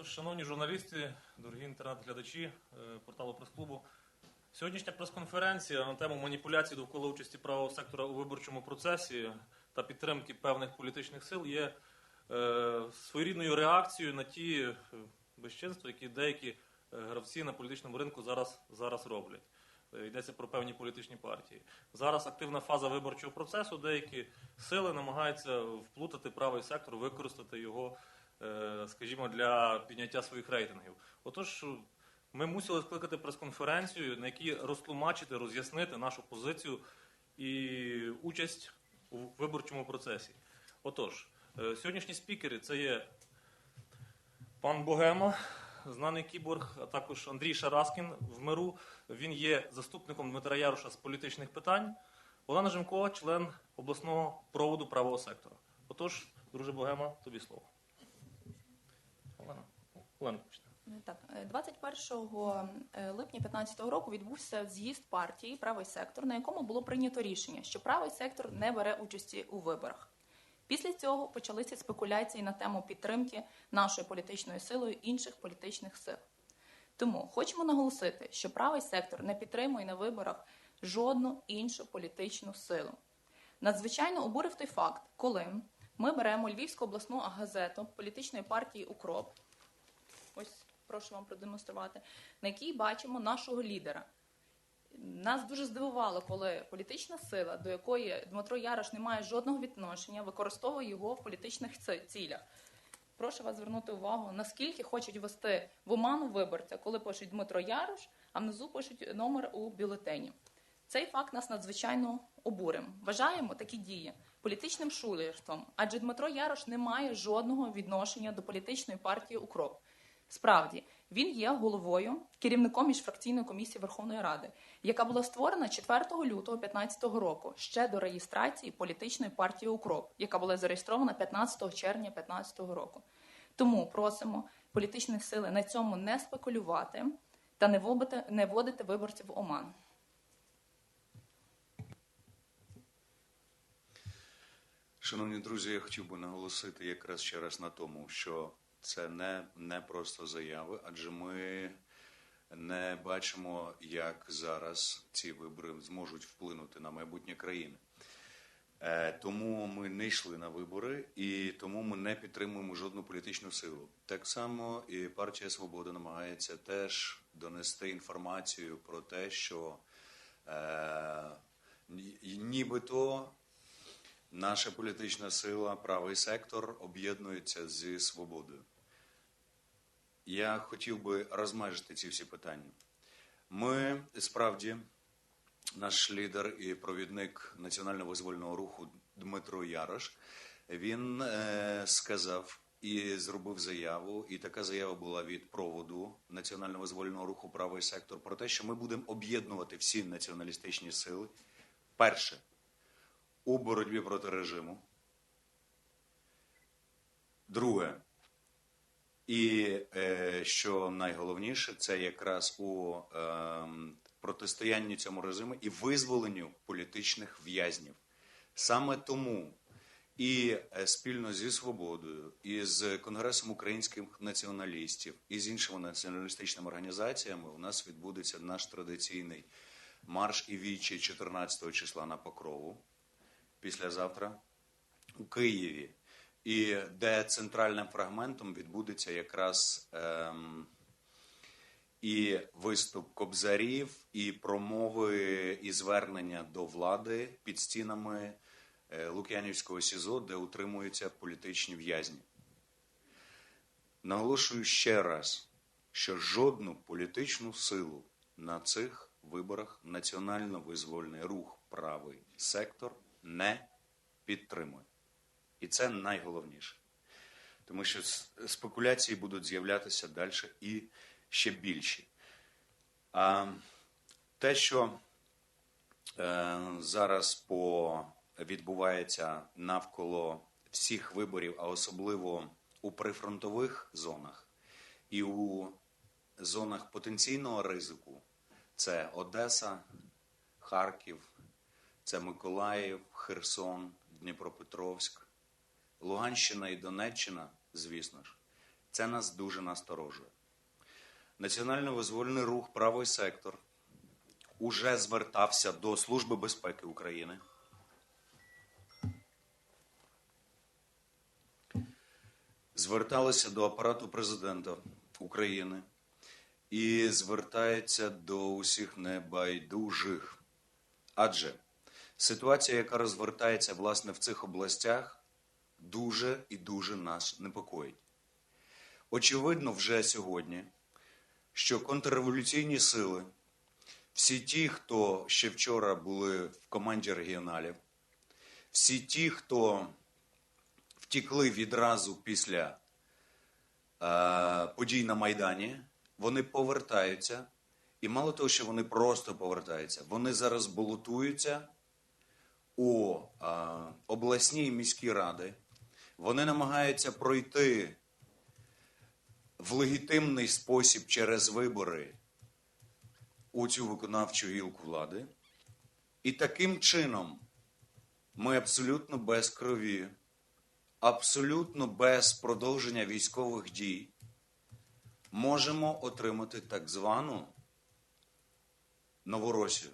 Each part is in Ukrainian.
Тож, шановні журналісти, дорогі інтернет-глядачі е, порталу прес-клубу, сьогоднішня прес-конференція на тему маніпуляцій довкола участі правого сектора у виборчому процесі та підтримки певних політичних сил є е, своєрідною реакцією на ті е, безчинства, які деякі гравці на політичному ринку зараз, зараз роблять. Йдеться про певні політичні партії. Зараз активна фаза виборчого процесу. Деякі сили намагаються вплутати правий сектор, використати його, скажімо, для підняття своїх рейтингів. Отож, ми мусили скликати прес-конференцію, на якій розтлумачити, роз'яснити нашу позицію і участь у виборчому процесі. Отож, е, сьогоднішні спікери це є пан Богема, знаний кіборг, а також Андрій Шараскін в миру. Він є заступником Дмитра Яруша з політичних питань. Олена Жимкова, член обласного проводу правого сектора. Отож, друже Богема, тобі слово. Олена, Олена, почне. Так, е, 21 е, липня 2015 року відбувся з'їзд партії Правий сектор, на якому було прийнято рішення, що правий сектор не бере участі у виборах. Після цього почалися спекуляції на тему підтримки нашої політичної силою інших політичних сил. Тому хочемо наголосити, що правий сектор не підтримує на виборах жодну іншу політичну силу. Надзвичайно обурив той факт, коли ми беремо Львівську обласну газету політичної партії Укроп. Ось прошу вам продемонструвати, на якій бачимо нашого лідера. Нас дуже здивувало, коли політична сила, до якої Дмитро Ярош не має жодного відношення, використовує його в політичних цілях. Прошу вас звернути увагу, наскільки хочуть ввести в оману виборця, коли пишуть Дмитро Ярош, а внизу пишуть номер у бюлетені. Цей факт нас надзвичайно обурив. Вважаємо такі дії політичним шулерством, адже Дмитро Ярош не має жодного відношення до політичної партії Укроп. Справді, він є головою, керівником міжфракційної комісії Верховної Ради, яка була створена 4 лютого 2015 року ще до реєстрації політичної партії Укроп, яка була зареєстрована 15 червня 2015 року. Тому просимо політичні сили на цьому не спекулювати та не вводити, виборців в оман. Шановні друзі, я хотів би наголосити якраз ще раз на тому, що це не, не просто заяви, адже ми не бачимо, як зараз ці вибори зможуть вплинути на майбутнє країни. Е, Тому ми не йшли на вибори і тому ми не підтримуємо жодну політичну силу. Так само і партія Свобода намагається теж донести інформацію про те, що е, нібито наша політична сила, правий сектор об'єднується зі свободою. Я хотів би розмежити ці всі питання. Ми справді, наш лідер і провідник національно-визвольного руху Дмитро Ярош, він е, сказав і зробив заяву, і така заява була від проводу національно-визвольного руху Правий сектор про те, що ми будемо об'єднувати всі націоналістичні сили. Перше у боротьбі проти режиму. Друге, і е, що найголовніше, це якраз у е, протистоянні цьому режиму і визволенню політичних в'язнів. Саме тому і е, спільно зі свободою, і з Конгресом українських націоналістів, і з іншими націоналістичними організаціями у нас відбудеться наш традиційний марш і вічі 14 числа на Покрову післязавтра у Києві, і де центральним фрагментом відбудеться якраз ем, і виступ кобзарів, і промови і звернення до влади під стінами е, Лук'янівського СІЗО, де утримуються політичні в'язні. Наголошую ще раз, що жодну політичну силу на цих виборах національно-визвольний рух правий сектор не підтримує. І це найголовніше. Тому що спекуляції будуть з'являтися далі і ще більші. А те, що е, зараз по, відбувається навколо всіх виборів, а особливо у прифронтових зонах і у зонах потенційного ризику, це Одеса, Харків, це Миколаїв, Херсон, Дніпропетровськ, Луганщина і Донеччина, звісно ж, Це нас дуже насторожує. Національно-визвольний рух правий сектор уже звертався до Служби безпеки України. Зверталися до апарату президента України і звертається до усіх небайдужих. Адже ситуація, яка розвертається власне в цих областях, дуже і дуже нас непокоїть. Очевидно, вже сьогодні, що контрреволюційні сили, всі ті, хто ще вчора були в команді регіоналів, всі ті, хто втікли відразу після е, подій на Майдані, вони повертаються. І мало того, що вони просто повертаються, вони зараз балотуються у е, обласні і міські ради. Вони намагаються пройти в легітимний спосіб через вибори у цю виконавчу гілку влади. І таким чином ми абсолютно без крові, абсолютно без продовження військових дій можемо отримати так звану Новоросію,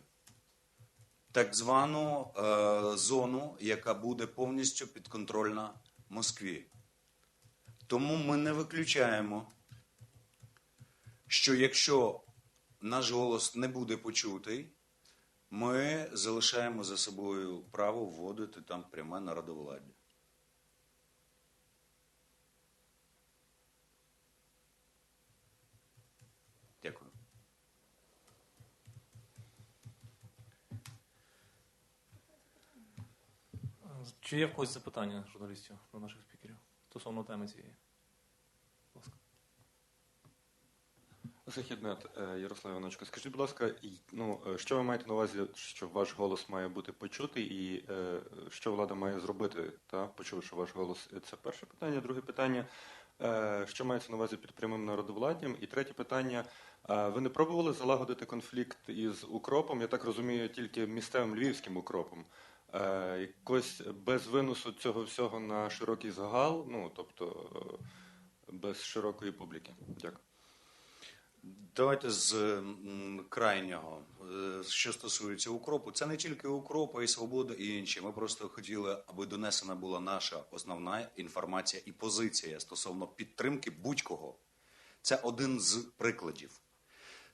так звану е, зону, яка буде повністю підконтрольна Москві. Тому ми не виключаємо, що якщо наш голос не буде почутий, ми залишаємо за собою право вводити там пряме народовладдя. Дякую. Чи є в когось запитання журналістів до наших спікерів стосовно теми цієї? Будь ласка. Західнет, е, Ярослав Івановичко, скажіть, будь ласка, ну, е, що ви маєте на увазі, що ваш голос має бути почутий, і е, що влада має зробити, та, почувши ваш голос? Це перше питання. Друге питання, е, що мається на увазі під прямим народовладдям? І третє питання, е, ви не пробували залагодити конфлікт із укропом, я так розумію, тільки місцевим львівським укропом? Е, якось без виносу цього всього на широкий загал, ну, тобто е, без широкої публіки. Дякую. Давайте з крайнього, Е, що стосується укропу. Це не тільки укроп, а й свобода і інші. Ми просто хотіли, аби донесена була наша основна інформація і позиція стосовно підтримки будь-кого. Це один з прикладів.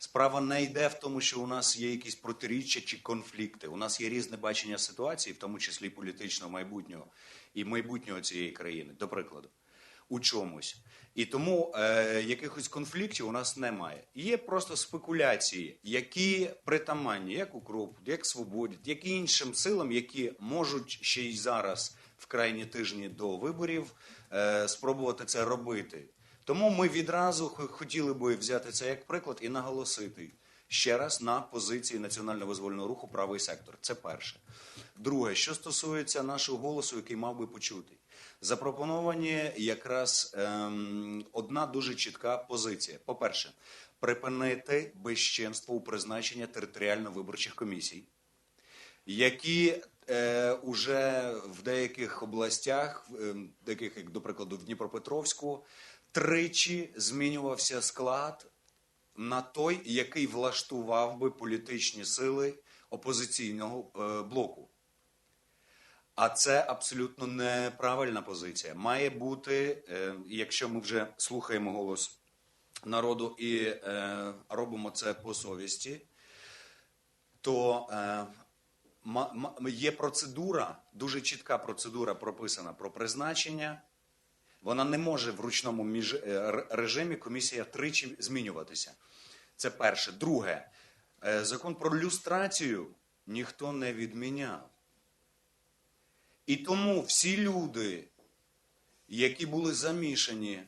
Справа не йде в тому, що у нас є якісь протиріччя чи конфлікти. У нас є різне бачення ситуації, в тому числі політичного майбутнього і майбутнього цієї країни, до прикладу, у чомусь. І тому е, якихось конфліктів у нас немає. Є просто спекуляції, які притаманні, як укроп, як свободі, як і іншим силам, які можуть ще й зараз, в крайні тижні до виборів, е, спробувати це робити. Тому ми відразу хотіли би взяти це як приклад і наголосити ще раз на позиції національно-визвольного руху правий сектор. Це перше. Друге, що стосується нашого голосу, який мав би почути, запропоновані якраз ем, одна дуже чітка позиція. По-перше, припинити безчинство у призначення територіально-виборчих комісій які е, уже в деяких областях, е, таких як, до прикладу, в Дніпропетровську, тричі змінювався склад на той, який влаштував би політичні сили опозиційного е, блоку. А це абсолютно неправильна позиція. Має бути, е, якщо ми вже слухаємо голос народу і е, робимо це по совісті, то є процедура, дуже чітка процедура прописана про призначення. Вона не може в ручному між, е, режимі комісія тричі змінюватися. Це перше. Друге, е, закон про люстрацію ніхто не відміняв. І тому всі люди, які були замішані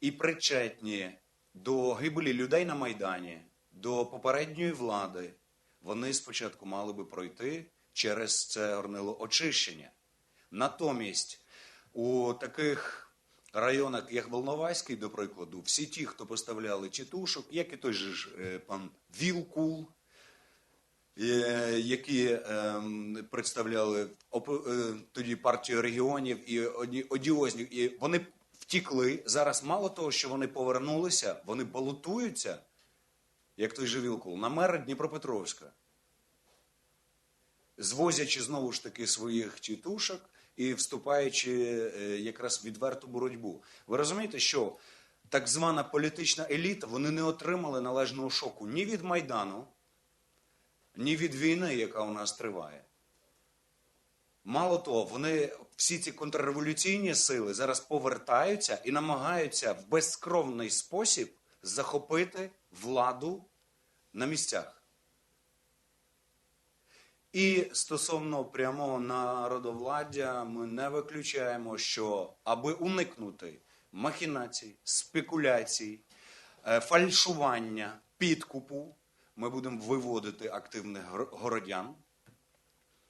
і причетні до гибелі людей на Майдані, до попередньої влади, вони спочатку мали би пройти через це горнило очищення. Натомість у таких районах, як Волноваський, до прикладу, всі ті, хто поставляли тітушок, як і той же ж е, пан Вілкул, е, які ем, представляли е, тоді партію регіонів і оді- одіозні, і вони втікли. Зараз мало того, що вони повернулися, вони балотуються, як той же Вілкул, на мера Дніпропетровська. Звозячи знову ж таки своїх тітушок і вступаючи е, якраз в відверту боротьбу. Ви розумієте, що так звана політична еліта вони не отримали належного шоку ні від Майдану, ні від війни, яка у нас триває. Мало того, вони всі ці контрреволюційні сили зараз повертаються і намагаються в безкровний спосіб захопити владу на місцях. І стосовно прямого народовладдя, ми не виключаємо, що аби уникнути махінацій, спекуляцій, е, фальшування, підкупу, ми будемо виводити активних городян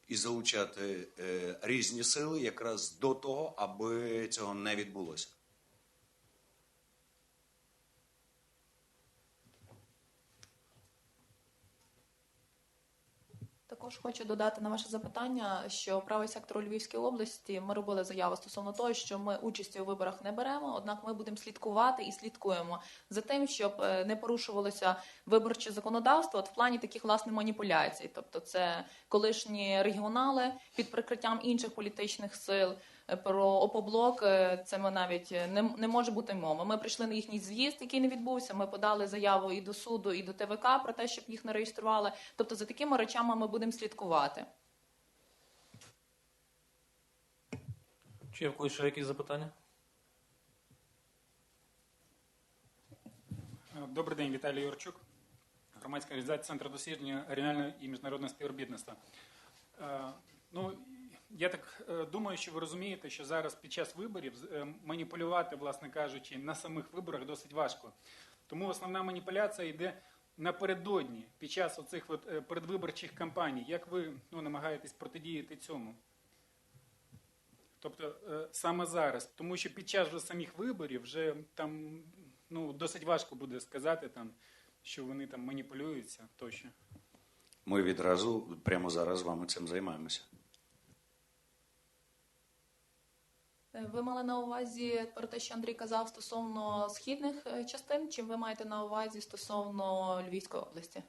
і залучати е, різні сили якраз до того, аби цього не відбулося. Також хочу додати на ваше запитання, що правий сектор у Львівській області ми робили заяву стосовно того, що ми участі у виборах не беремо однак ми будемо слідкувати і слідкуємо за тим, щоб е, не порушувалося виборче законодавство от в плані таких власне маніпуляцій. Тобто, це колишні регіонали під прикриттям інших політичних сил. Е, Про опоблок е, це ми навіть е, не, не може бути мова. Ми прийшли на їхній з'їзд, який не відбувся. Ми подали заяву і до суду, і до ТВК про те, щоб їх не реєстрували. Тобто за такими речами ми будемо слідкувати. Чи є в когось ще якісь запитання? Добрий день, Віталій Юрчук, громадська організація Центр дослідження регіонального і міжнародного співробітництва. Е, Ну, я так е, думаю, що ви розумієте, що зараз під час виборів е, маніпулювати, власне кажучи, на самих виборах досить важко. Тому основна маніпуляція йде напередодні, під час оцих от е, передвиборчих кампаній. Як ви ну, намагаєтесь протидіяти цьому? Тобто саме зараз, тому що під час вже самих виборів вже там ну, досить важко буде сказати, там, що вони там маніпулюються тощо. Ми відразу прямо зараз з вами цим займаємося. Е, Ви мали на увазі про те, що Андрій казав стосовно східних е, частин, чи ви маєте на увазі стосовно Львівської області?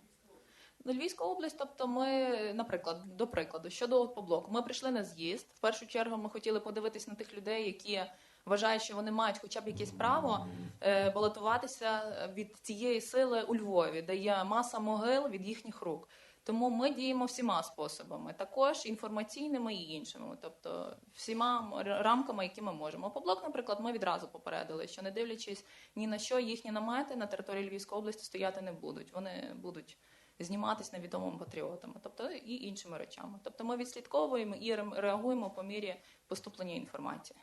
Ну, Львівська область, тобто ми, наприклад, до прикладу, щодо поблоку, ми прийшли на з'їзд. В першу чергу ми хотіли подивитись на тих людей, які вважають, що вони мають хоча б якесь право е, балотуватися від цієї сили у Львові, де є маса могил від їхніх рук. Тому ми діємо всіма способами, також інформаційними і іншими, тобто всіма рамками, які ми можемо. Поблок, наприклад, ми відразу попередили, що не дивлячись ні на що, їхні намети на території Львівської області стояти не будуть. Вони будуть зніматись невідомими патріотами, тобто і іншими речами. Тобто ми відслідковуємо і реагуємо по мірі поступлення інформації.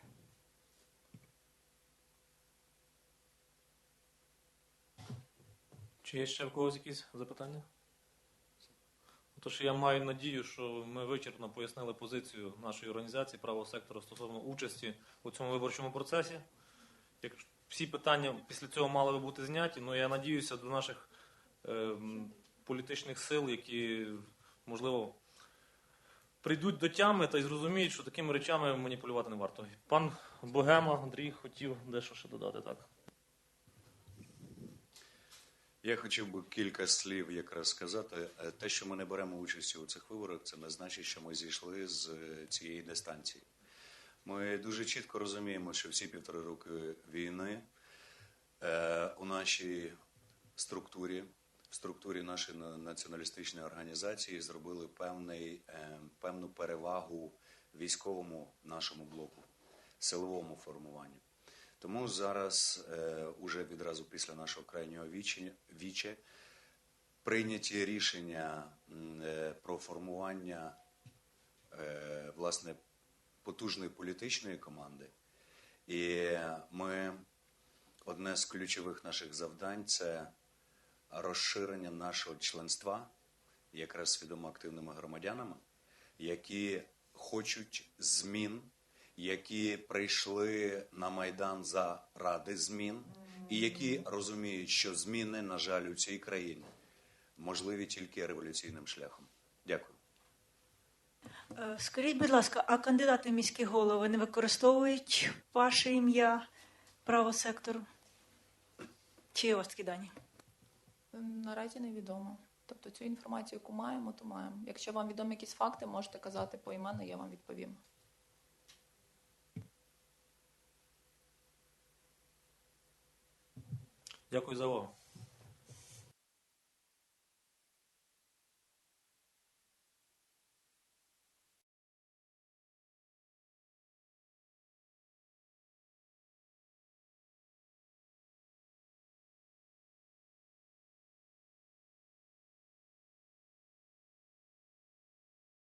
Чи є ще в когось якісь запитання? Тож я маю надію, що ми вичерпно пояснили позицію нашої організації правого сектора стосовно участі у цьому виборчому процесі. Як всі питання після цього мали би бути зняті, ну я надіюся до наших е, політичних сил, які, можливо, прийдуть до тями та й зрозуміють, що такими речами маніпулювати не варто. Пан Богема Андрій хотів дещо ще додати так. Я хотів би кілька слів якраз сказати. Е, Те, що ми не беремо участі у цих виборах, це не значить, що ми зійшли з е, цієї дистанції. Ми дуже чітко розуміємо, що всі півтори роки війни е, у нашій структурі, в структурі нашої націоналістичної організації зробили певний, певну перевагу військовому нашому блоку, силовому формуванню. Тому зараз, е, уже відразу після нашого крайнього віче, прийняті рішення е, про формування е, власне потужної політичної команди. І ми одне з ключових наших завдань це розширення нашого членства, якраз свідомо активними громадянами, які хочуть змін, які прийшли на Майдан заради змін, і які розуміють, що зміни, на жаль, у цій країні можливі тільки революційним шляхом. Дякую. Е, Скажіть, будь ласка, а кандидати в міські голови не використовують ваше ім'я Право сектору. Чи є у вас такі дані? Наразі невідомо. Тобто цю інформацію, яку маємо, то маємо. Якщо вам відомі якісь факти, можете казати поіменно, я вам відповім. Дякую за увагу.